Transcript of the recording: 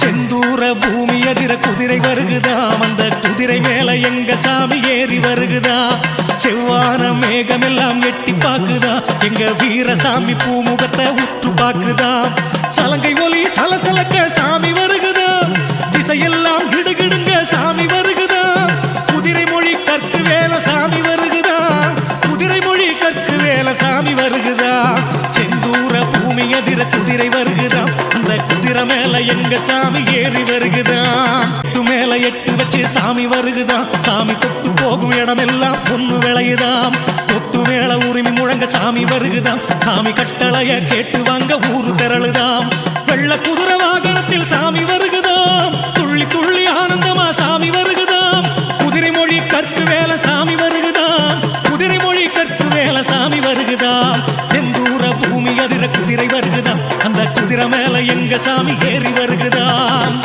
செந்தூர பூமி எதிர குதிரை வருகுதாம் அந்த குதிரை மேல எங்க சாமி ஏறி வருகுதா? செவ்வான மேகமெல்லாம் எட்டி பாக்குதா எங்க வீரசாமி பூமுகத்தை உற்று பாக்குதா சலங்கை ஒலி சலசலக்க சாமி வருகுதா? திசையெல்லாம் கிடுகிடுங்க சாமி வருகுதா? குதிரை மொழி கற்கு வேல சாமி வருகுதா? குதிரை மொழி கற்கு வேல சாமி வருகுதா? செந்தூர பூமி எதிர குதிரை குதிரை மேல எங்க சாமி ஏறி வருகுதான் எட்டு மேல எட்டு வச்சு சாமி வருகுதான் சாமி தொட்டு போகும் இடமெல்லாம் பொண்ணு விளையுதாம். தொட்டு மேல உரிமை முழங்க சாமி வருகுதாம். சாமி கட்டளைய கேட்டு வாங்க ஊரு திரளுதாம். வெள்ள குதிரை வாகனத்தில் சாமி வருகுதாம். துள்ளி துள்ளி ஆனந்தமா சாமி வருகுதாம். குதிரை மொழி கற்கு வேல சாமி வருகுதாம். குதிரை மொழி கற்கு வேல சாமி வருகுதாம். செந்தூர பூமி அதிர குதிரை வருகுதாம். குதிரை மேல எங்க சாமி ஏறி வருகிறான்